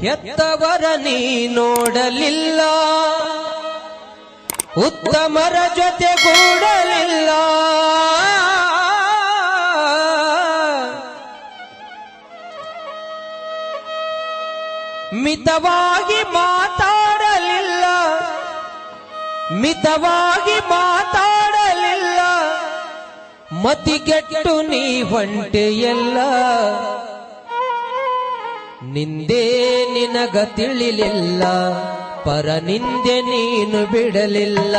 ಹೆತ್ತವರ ನೀ ನೋಡಲಿಲ್ಲ. ಉತ್ತಮರ ಜೊತೆ ಕೂಡಲಿಲ್ಲ. ಮಿತವಾಗಿ ಮಾತಾಡಲಿಲ್ಲ. ಮಿತವಾಗಿ ಮಾತಾಡಲಿಲ್ಲ. ಮತಿಗೆಟ್ಟು ನೀ ಹೊಂಟೆಯಲ್ಲ. ನಿಂದೇ ನಿನಗ ತಿಳಿಲಿಲ್ಲ, ಪರ ನಿಂದೆ ನೀನು ಬಿಡಲಿಲ್ಲ.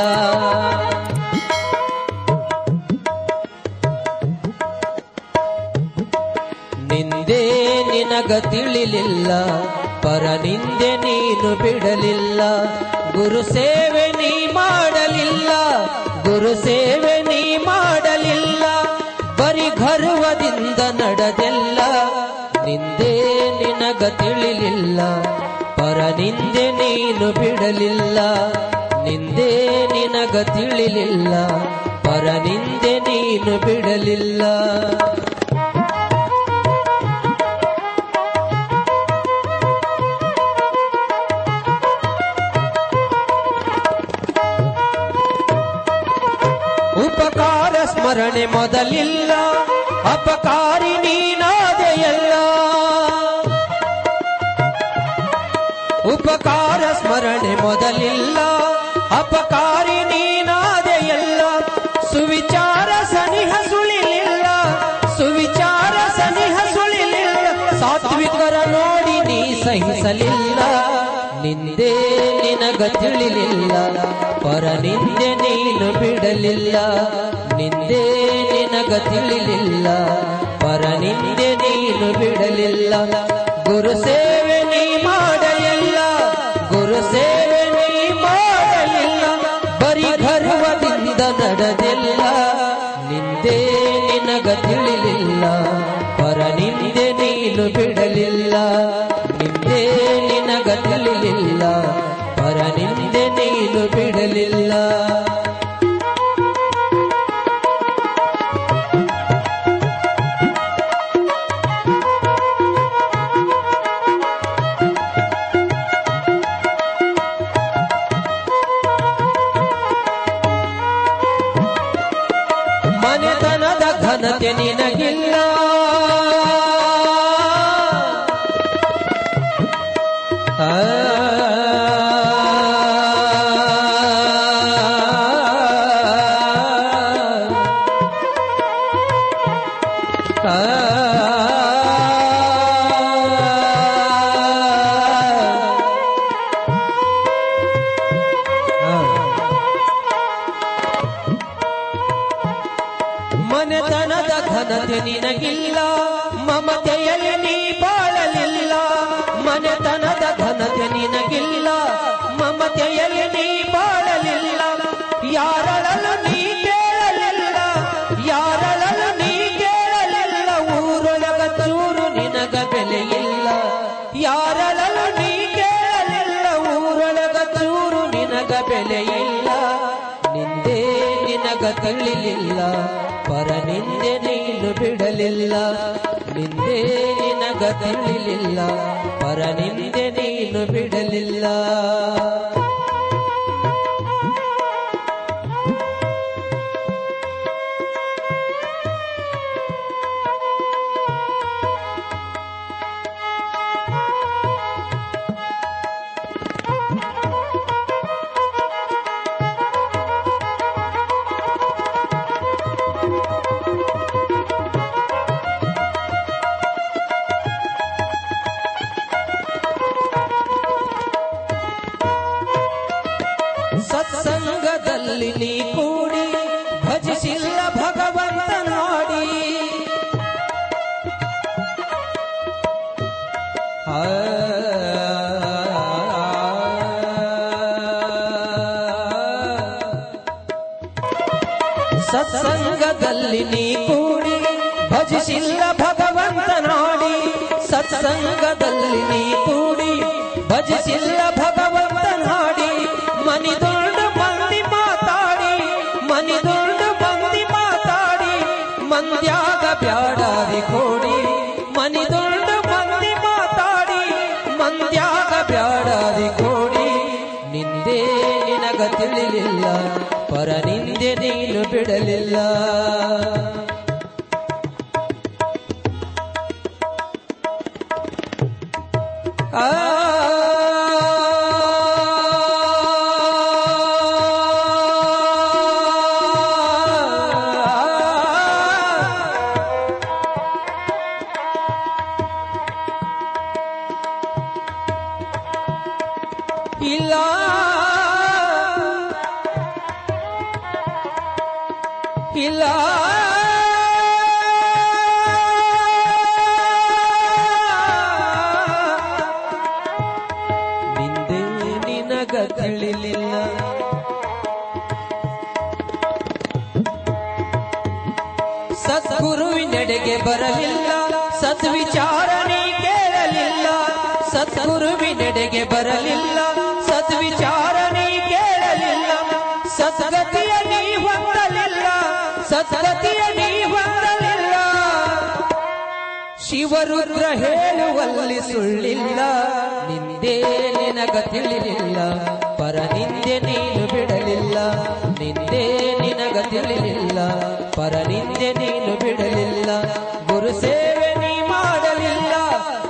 ನಿಂದೇ ನಿನಗ ತಿಳಿಲಿಲ್ಲ, ಪರ ನಿಂದೆ ನೀನು ಬಿಡಲಿಲ್ಲ. ಗುರು ಸೇವೆ ನೀ ಮಾಡಲಿಲ್ಲ, ಗುರು ಸೇವೆ ನೀ ಮಾಡಲಿಲ್ಲ. ಬರಿ ಗರ್ವದಿಂದ ನಡೆದಿಲ್ಲ ತಿಳಿಲಿಲ್ಲ. ಪರ ನಿಂದೆ ನೀನು ಬಿಡಲಿಲ್ಲ. ನಿಂದೆ ನಿನಗ ತಿಳಿಲಿಲ್ಲ. ಪರ ನಿಂದೆ ನೀನು ಬಿಡಲಿಲ್ಲ. ಉಪಕಾರ ಸ್ಮರಣೆ ಮೊದಲಿಲ್ಲ. ಅಪಕಾರಿ ನೀನಾದೆಯಲ್ಲ. ಉಪಕಾರ ಸ್ಮರಣೆ ಮೊದಲಿಲ್ಲ, ಅಪಕಾರಿ ನೀನಾದೆಯಲ್ಲ ಸುವಿಚಾರ ಸನಿಹ ಸುಳಿಲಿಲ್ಲ, ಸುವಿಚಾರ ಸನಿಹ ಸುಳಿಲಿಲ್ಲ. ಸಾತ್ವಿಕರ ನೋಡಿ ನೀ ಸಹಿಸಲಿಲ್ಲ, ನಿಂದೆ ನಿನಗ ತಿಳಿಲಿಲ್ಲ. ಪರ ನಿಂದೆ ನೀನು ಬಿಡಲಿಲ್ಲ, ನಿಂದೆ ನಿನಗ ತಿಳಿಲಿಲ್ಲ. ಪರ ನಿಂದೆ ನೀನು ಬಿಡಲಿಲ್ಲ. ಗುರು ನಿನಗ ತಿಳಿಲಿಲ್ಲ ಘನತೆ ನಿನಗಿಲ್ಲ. ನಿನಗಿಲ್ಲ ಮಮತೆಯಲ್ಲಿ ನೀನು ಬಿಡಲಿಲ್ಲ. ನಿಂದೇ ನಿನಗ ತಿಳಿಲಿಲ್ಲ ಪರ ನಿಂದೆ ನೀನು ಬಿಡಲಿಲ್ಲ. ಸತ್ಸಂಗದಲ್ಲಿ ನೀ ಕೂಡಿ ಭಜಿಸಿಲ್ಲ ಭಗವಂತ ನೋಡಿ ಆ, ಸತ್ಸಂಗದಲ್ಲಿ ನೀ ಕೂಡಿ ಭಜಿಸಿಲ್ಲ ಭಗವಂತ ನೋಡಿ ಸತ್ಸಂಗದಲ್ಲಿ ನೀ ಬಿಡಲಿಲ್ಲ. ಆ. ಇಲ್ಲ. ನಿಂದೆ ನಿನಗ ತಿಳಿಲಿಲ್ಲ. ಸದ್ಗುರುವಿನೆಡೆಗೆ ಬರಲಿಲ್ಲ. ಸದ್ವಿಚಾರಣೆ ಕೇಳಲಿಲ್ಲ. ಸದ್ಗುರುವಿನೆಡೆಗೆ ಬರಲಿಲ್ಲ. ಸದ್ಗತಿಯ ನೀ ಹೊಂದಲಿಲ್ಲ. ಶಿವರುದ್ರ ಹೇಳುವಲ್ಲಿ ಸುಳ್ಳಿಲ್ಲ. ನಿಂದೆ ನಿನಗ ತಿಳಿಲಿಲ್ಲ. ಪರ ನಿಂದೆ ನೀನು ಬಿಡಲಿಲ್ಲ. ನಿಂದೆ ನಿನಗ ತಿಳಿಲಿಲ್ಲ. ಪರ ನಿಂದೆ ನೀನು ಬಿಡಲಿಲ್ಲ. ಗುರು ಸೇವೆ ನೀ ಮಾಡಲಿಲ್ಲ.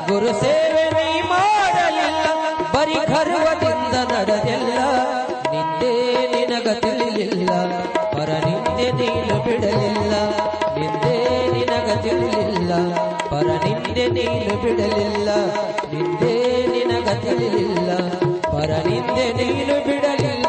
ಗುರು ಸೇವೆ ನೀ ಮಾಡಲಿಲ್ಲ. ಬರಿ ಗರ್ವದಿಂದ ನಡೆದಿಲ್ಲ. ಪರ ನಿಂದೆ ನೀನು ಬಿಡಲಿಲ್ಲ ನಿಂದೇ ನಿನಗ ತಿಳಿಲಿಲ್ಲ ಪರ ನಿಂದೆ ನೀನು ಬಿಡಲಿಲ್ಲ.